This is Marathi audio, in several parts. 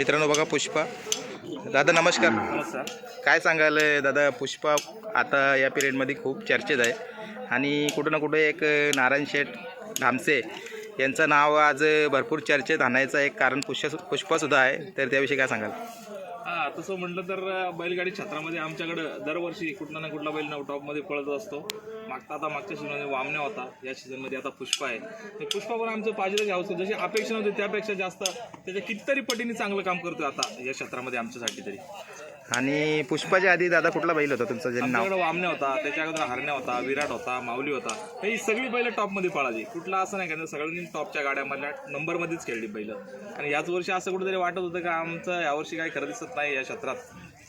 मित्रांनो बघा पुष्पा. दादा नमस्कार. नमस्कार. काय सांगाल दादा पुष्पा आता या पिरियडमध्ये खूप चर्चेत आहे. आणि कुठं ना कुठं एक नारायण शेठ धामसे यांचं नाव आज भरपूर चर्चेत आणायचं एक कारण पुष्प पुष्पासुद्धा आहे. तर त्याविषयी काय सांगाल? हा तसं म्हटलं तर बैलगाडी क्षेत्रामध्ये आमच्याकडं दरवर्षी कुठला ना कुठला बैल नऊ टॉपमध्ये पळत असतो. मागता आता मागच्या सीझनमध्ये वामण्या होता. या सीझनमध्ये आता पुष्पा आहे. ते पुष्पा पण आमचं पाहिजे घ्यावं जशी अपेक्षा नव्हती त्यापेक्षा जास्त त्याच्या कितीतरी पटीने चांगलं काम करतोय आता या क्षेत्रामध्ये आमच्यासाठी तरी. आणि पुष्पाच्या आधी दादा कुठला बैल होता तुमचं? जे नाव? आमच्याकडे वामण्या होता त्याच्या अगोदर हरण्या होता विराट होता माऊली होता. ही सगळी बैल टॉपमध्ये पळाली. कुठला असं नाही का सगळ्यांनी टॉपच्या गाड्यामधल्या नंबरमध्येच खेळली बैल. आणि याच वर्षी असं कुठेतरी वाटत होतं का आमचं यावर्षी काही खरं दिसत नाही या क्षेत्रात.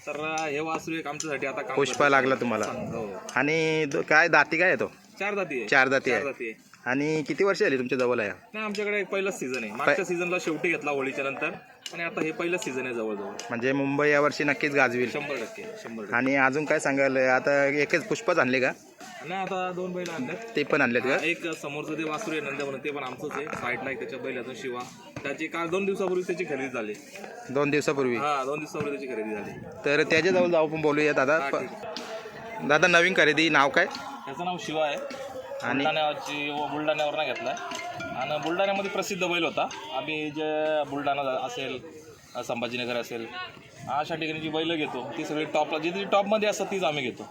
तर हे वासरू एक आमच्यासाठी आता काम पुष्पा. लागला तुम्हाला? हो. आणि दो- काय दाती काय येतो चार जाती आहे. चार चार आहे. जाती आहे. आणि किती वर्ष आली तुमच्या जवळ आहे? नाही आमच्याकडे एक पहिलाच सीझन आहे. मागच्या सीझनला शेवटी घेतला होळीच्या नंतर. आणि आता हे पहिलंच सीझन आहे जवळजवळ. म्हणजे मुंबई यावर्षी नक्कीच गाजवील. शंभर टक्के शंभर आणि अजून काय सांगाल? आता एकच पुष्पच आणले का? नाही आता दोन बैल आणल्यात. ते पण आणलेत का? एक समोरचं ते वासरू आहे नंद म्हणून. ते पण आमचंच आहे. साईडला एक त्याच्या बैलातून शिवा. त्याची काल दोन दिवसापूर्वी त्याची खरेदी झाली. दोन दिवसापूर्वी? हा दोन दिवसापूर्वी त्याची खरेदी झाली. तर त्याच्याजवळ जाऊ पण बोलूया दादा. हा, ठीक. दादा नवीन खरेदी नाव काय? त्याचं नाव शिवा आहे. आणि? बुलढाण्याची बुलढाण्यावरनं घेतलाय. आणि बुलढाण्यामध्ये प्रसिद्ध बैल होता. आम्ही जे बुलढाणा असेल संभाजीनगर असेल अशा ठिकाणी जी बैल घेतो. ती सगळी टॉपला जी जी टॉपमध्ये असतात तीच आम्ही घेतो.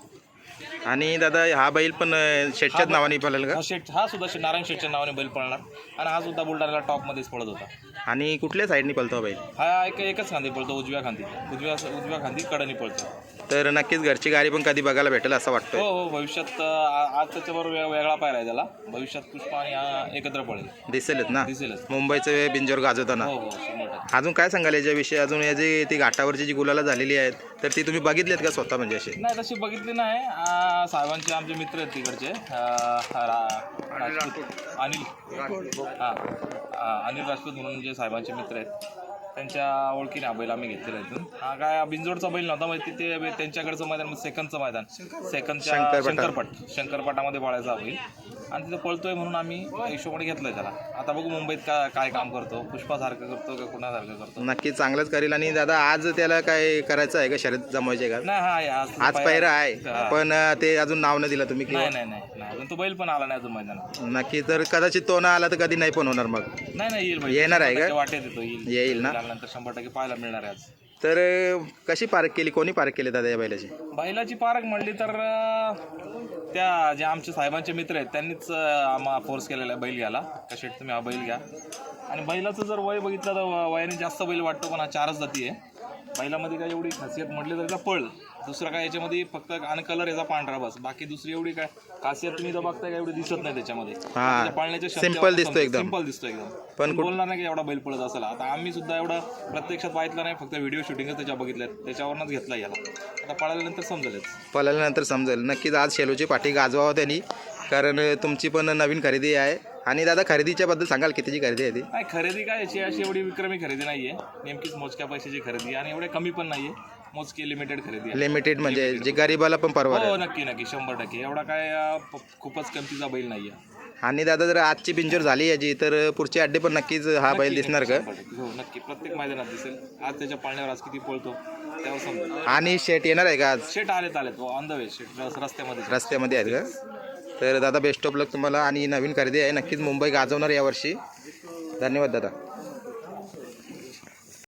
आणि दादा हा बैल पण शेटच्याच नावाने पळेल का? हा शेठ हा सुद्धा शे- नारायण शेठच्या नावाने बैल पळणार आणि हा सुद्धा बुलढाण्याला टॉपमध्येच पळत होता. आणि कुठल्या साईडने पळतो हा बैल? हा एक एकच खांदी पळतो उजव्या खांदी. उजव्या उजव्या खांदी कडनी पळतो. तर नक्कीच घरची गाडी पण कधी बघायला भेटेल असं हो वाटतं हो भविष्यात अं, आ- आज त्याच्याबरोबर वेग- वेगळा पायरा आहे त्याला. भविष्यात पुष्पा आणि हा एकत्र पळेल. दिसेलच ना? दिसेलच. मुंबईचं बिंजोर गाजवताना. हो हो शंभर टक्के. अजून काय सांगाल याच्याविषयी? अजून याची ती घाटावरची जी गुलाला झालेली आहेत तर ती तुम्ही बघितलेत का स्वतः म्हणजे असे नाही तशी बघितली नाही. आ, साहेबांचे आमचे मित्र आहेत तिकडचे. अनिल हां. अनिल राजपूत म्हणून जे साहेबांचे मित्र आहेत. त्यांच्या ओळखीने हा बैल आम्ही घेतलेला आहे इथून. हा काय बिंजोडचा बैल नव्हता म्हणजे तिथे त्यांच्याकडचं मैदान सेकंदचं मैदान. सेकंदच्या. शंकरपट शंकरपटामध्ये पळायचा बैल. आणि तिथे पळतोय म्हणून आम्ही हिशोबाने घेतलंय त्याला. आता बघू मुंबईत का काय काम करतो. पुष्पासारखं करतो का कुणासारखं करतो? नक्की चांगलंच करेल. आणि दादा आज त्याला काय करायचं आहे का शर्यत जमवायचे का? नाही हा आज आज पहिरा आहे. पण ते अजून नाव नाही दिलं तुम्ही नाही नाही. अजून तो बैल पण आला नाही अजून मैदानात. नक्की तर कदाचित तो ना आला तर कधी नाही पण होणार मग. नाही नाही येईल बैल. येणार आहे का? टक्के वाटेत येतो येईल. येईल ना. त्यानंतर शंभर टक्के पाहायला मिळणार आहे आज. तर अं, कशी पार्क केली कोणी पार्क केली दादा या बैलाची? बैलाची पारख म्हणली तर अं, त्या जे आमचे साहेबांचे मित्र आहेत त्यांनीच अं, आम्हा फोर्स केलेला आहे बैल घ्यायला. कसे तुम्ही हा बैल घ्या. आणि बैलाचं जर वय बघितलं तर व- वयाने जास्त बैल वाटतो पण हा चारच जाती आहे. बैलामध्ये काय एवढी खासियत म्हटली तर त्याचा पळ. दुसरं काय याच्यामध्ये फक्त आणि कलर याचा पांढरा बस. बाकी दुसरी एवढी काय खासियत तुम्ही जर बघताय का एवढी दिसत नाही त्याच्यामध्ये. त्याच्या पाळण्याच्या शब्दावर Simple दिसतो समजतं. एकदम. सिंपल दिसतो एकदम. पण पण बोलणार नाही की एवढा बैल पळत असेल. आता आम्ही सुद्धा एवढा प्रत्यक्षात पाहितलं नाही. फक्त व्हिडिओ शूटिंगच त्याच्या बघितल्यात. त्याच्यावरनंच घेतला याला. आता पळाल्यानंतर समजेलच. पळाल्यानंतर समजेल. नक्कीच आज शेलोची पाठी गाजवावं त्यांनी. कारण तुमची पण नवीन खरेदी आहे. आणि दादा खरेदीच्या बद्दल सांगाल कितीची खरेदी आहे ती? नाही खरेदी काय याची अशी एवढी विक्रमी खरेदी नाहीये. नेमकीच मोजक्या पैशाची खरेदी आहे आणि एवढे कमी पण नाहीये. मोजकी लिमिटेड खरेदी आहे. लिमिटेड म्हणजे जे गरीबाला पण परवडेल हो नक्की नक्की शंभर टक्के. एवढा काय अं, प- खूपच किमतीचा बैल नाहीये. आणि दादा जर आजची बिंजोर झाली याची तर पुढचे अड्डे पण नक्कीच हा बैल दिसणार का? शंभर टक्के. हो नक्की. प्रत्येक मैदानात दिसेल. आज त्याच्या पाळण्यावर आज किती पळतो त्यावर आणि शेट येणार आहे का आज? शेट आलेत आलेत. ऑन द वे शेट रस- रस्त्यामध्ये. रस्त्यामध्ये आहेत का? तर दादा बेस्ट ऑफ लक तुम्हाला आणि नवीन खरेदी आहे. नक्कीच मुंबई गाजवणार यावर्षी धन्यवाद दादा.